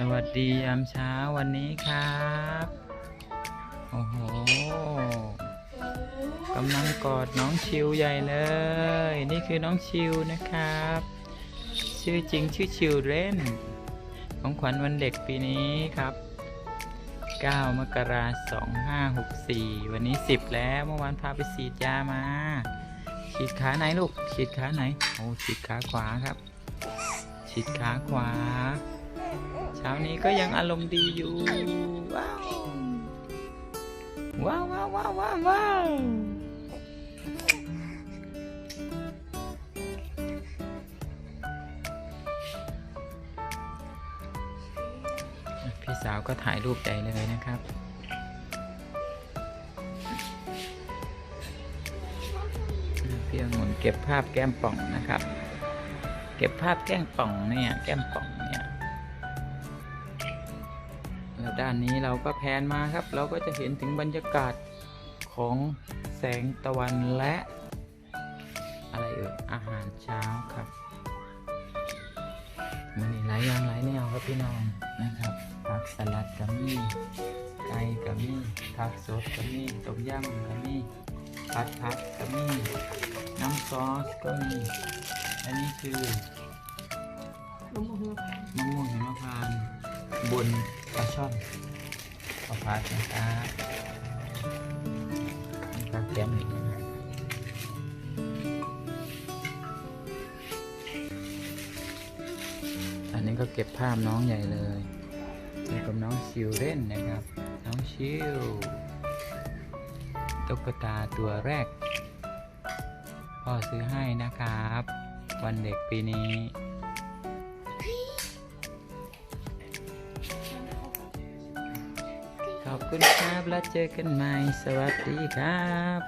สวัสดียามเช้าวันนี้ครับ โอ้โหกำลังกอดน้องชิวใหญ่เลย นี่คือน้องชิวนะครับ ชื่อจริงชื่อชิวเล่น ของขวัญวันเด็กปีนี้ครับ 9 มกราคม2564 วันนี้ 10 แล้วเมื่อวานพาไปฉีดยามา ฉีดขาไหนลูก ฉีดขาไหน โอ้ฉีดขาขวาครับ ฉีดขาขวา เช้านี้ก็ยังอารมณ์ดีอยู่ ว้าวว้าวว้าวว้าวว้าววาวพี่สาวก็ถ่ายรูปใหญ่เลยนะครับพี่องุ่นเก็บภาพแก้มป่องนะครับ เก็บภาพแก้มป่องเนี่ยแก้มป่อง ด้านนี้เราก็แพนมาครับ เราก็จะเห็นถึงบรรยากาศของแสงตะวันและ อะไรเอ่ยอาหารเช้าครับมันนี่หลายอย่างหลายแนวครับพี่น้องนะครับผักสลัดก็มีไก่ก็มีผักสดก็มีต้มยำก็มีผัดผักก็มีน้ำซอสก็มี อันนี้คือมะม่วงหิมพานต์มะม่วงหิมพานต์บน ปลาช่อนปลาพัดนะครับปลาแก้มอีกนะอันนี้ก็เก็บภาพน้องใหญ่เลยอยู่กับน้องชิวเล่นนะครับ น้องชิวตุ๊กตาตัวแรกพ่อซื้อให้นะครับ วันเด็กปีนี้ ขอบคุณครับแล้วเจอกันใหม่ สวัสดีครับ